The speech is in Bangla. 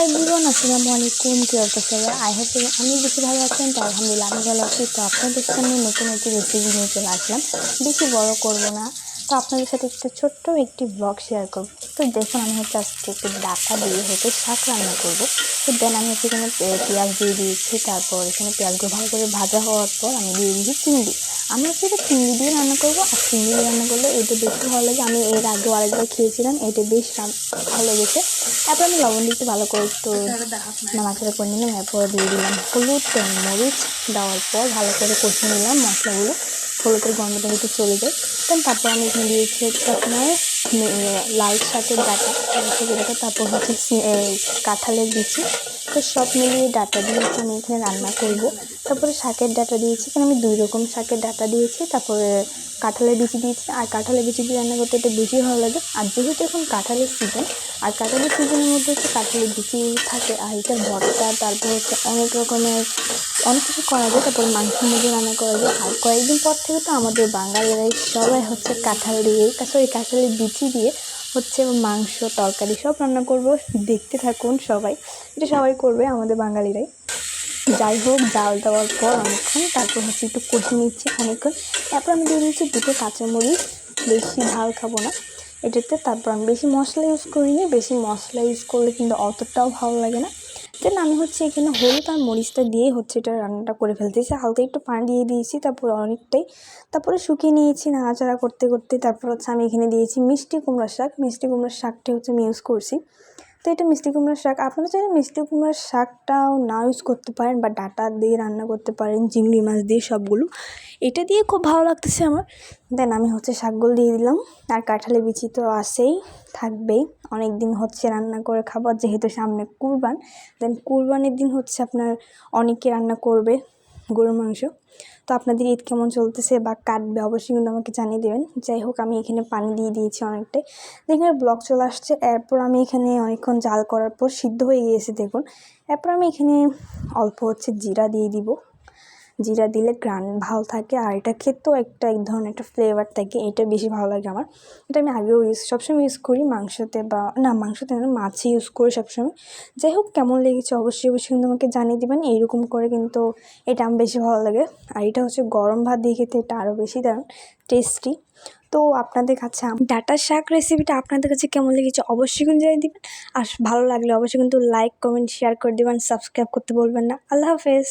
হাই দিবন আসসালামু আলাইকুম। কি অবস্থা সবাই আই হোপ আমি বেশি ভালো আছেন তো আলহামদুলিল্লাহ আমি ভালো আছি। তো আপনাদের সামনে নতুন একটি রেসিপি নিয়ে চলে আসলাম। বেশি বড় করব না। তো আপনাদের সাথে একটা ছোট্ট একটি ব্লগ শেয়ার করব। তো দেখুন, আমি হচ্ছে আজকে একটু ডাটা দিয়ে হচ্ছে শাক রান্না করব। তো দেন আমি হচ্ছে এখানে পেঁয়াজ দিয়ে দিয়েছি। তারপর এখানে পেঁয়াজগুলো ভালো করে ভাজা হওয়ার পর আমি দিয়ে দিয়েছি চিংড়ি। আমি হচ্ছে চিংড়ি দিয়ে রান্না করব, আর চিংড়ি দিয়ে রান্না করলে এটা বেশি ভালো লাগে। আমি এর আগেও আরেকবার খেয়েছিলাম, এটা বেশ ভালো লেগেছে। তারপর আমি লবণ দিতে ভালো করে একটু নাড়াচাড়া করে নিলাম, এরপর দিয়ে দিলাম হলুদ মরিচ দেওয়ার পর ভালো করে কষিয়ে নিলাম মশলাগুলো। হলুদের গন্ধটা একটু চলে যায়। তারপর আমি এখানে দিয়েছি হচ্ছে আপনার লাল শাকের ডাটা তারপর হচ্ছে কাঁঠালের বিচি। তো সব মিলিয়ে ডাটা দিয়ে আমি এখানে রান্না করব। তারপরে শাকের ডাটা দিয়েছি, এখানে আমি দুই রকম শাকের ডাটা দিয়েছি। তারপরে কাঁঠালের বিচি দিয়েছি। আর কাঁঠালের বিচি দিয়ে রান্না করতে এটা বেশি ভালো লাগে। আর যেহেতু এখন কাঁঠালের সিজন আর কাঁঠালের সিজনের মধ্যে হচ্ছে কাঁঠালের বিচি থাকে আর এটা ভর্তা, তারপর হচ্ছে অনেক রকমের, অনেক কিছু করা যায়। তারপর মাংসের মধ্যে রান্না করা যায়। আর কয়েকদিন পর থেকে তো আমাদের বাঙালিরাই সবাই হচ্ছে কাঁঠাল দিয়ে সরি কাঁঠালের বিচি দিয়ে হচ্ছে মাংস, তরকারি, সব রান্না করব। দেখতে থাকুন সবাই। এটা সবাই করবে, আমাদের বাঙালিরাই। যাই হোক জাল দেওয়ার পর অনেকক্ষণ, তারপর হচ্ছে একটু কষে নিচ্ছি অনেকক্ষণ। তারপর আমি দিয়ে দিচ্ছি দুটো কাঁচামরিচ। বেশি ঝাল খাব না এটাতে। তারপর আমি বেশি মশলা ইউজ করিনি। বেশি মশলা ইউজ করলে কিন্তু অতটাও ভালো লাগে না। দেন আমি হচ্ছে এখানে হলুদ আর মরিচটা দিয়ে হচ্ছে এটা রান্নাটা করে ফেলতেছি হালকা একটু পানি দিয়ে দিয়েছি, তারপর অনেকটাই। তারপরে শুকিয়ে নিয়েছি নাড়াচাড়া করতে করতে। তারপর হচ্ছে আমি এখানে দিয়েছি মিষ্টি কুমড়ো শাক। মিষ্টি কুমড়ার শাকটা হচ্ছে আমি ইউজ করছি। তো এটা মিষ্টি কুমড়ার শাক। আপনারা চাইলে মিষ্টি কুমড়ার শাকটাও না ইউজ করতে পারেন বা ডাটা দিয়ে রান্না করতে পারেন, চিংড়ি মাছ দিয়ে সবগুলো। এটা দিয়ে খুব ভালো লাগতেছে আমার। দেন আমি হচ্ছে শাকগুলো দিয়ে দিলাম। আর কাঁঠালি বিচি তো আসেই থাকবেই। অনেক দিন হচ্ছে রান্না করে খাবার যেহেতু সামনে কুরবান। দেন কুরবানের দিন হচ্ছে আপনার অনেকে রান্না করবে। গরুর মাংস। তো আপনাদের ঈদ কেমন চলতেছে বা কাটবে অবশ্যই কিন্তু আমাকে জানিয়ে দেবেন। যাই হোক, আমি এখানে পানি দিয়ে দিয়েছি অনেকটাই। এখানে ব্লক চলে আসছে। এরপর আমি এখানে অনেকক্ষণ জাল করার পর সিদ্ধ হয়ে গিয়েছে, দেখুন। এরপর আমি এখানে অল্প হচ্ছে জিরা দিয়ে দিব। জিরা দিলে গ্রান ভালো থাকে আর এটা খেতেও একটা এক ধরনের একটা ফ্লেভার থাকে, এটা বেশি ভালো লাগে আমার। এটা আমি আগেও ইউজ সবসময় ইউজ করি মাংসতে বা, না মাংসতে না মাছে ইউজ করি সবসময়। যাই হোক, কেমন লেগেছে অবশ্যই অবশ্যই কিন্তু আমাকে জানিয়ে দেবেন, এইরকম করে কিন্তু এটা আমার বেশি ভালো লাগে। আর এটা হচ্ছে গরম ভাত দিয়ে খেতে, এটা আরও বেশি দারুণ টেস্টি তো আপনাদের কাছে ডাটা শাক রেসিপিটা আপনাদের কাছে কেমন লেগেছে অবশ্যই কিন্তু জানিয়ে দিবেন। আর ভালো লাগলে অবশ্যই কিন্তু লাইক কমেন্ট শেয়ার করে দেবেন সাবস্ক্রাইব করতে বলবেন না। আল্লাহ হাফেজ।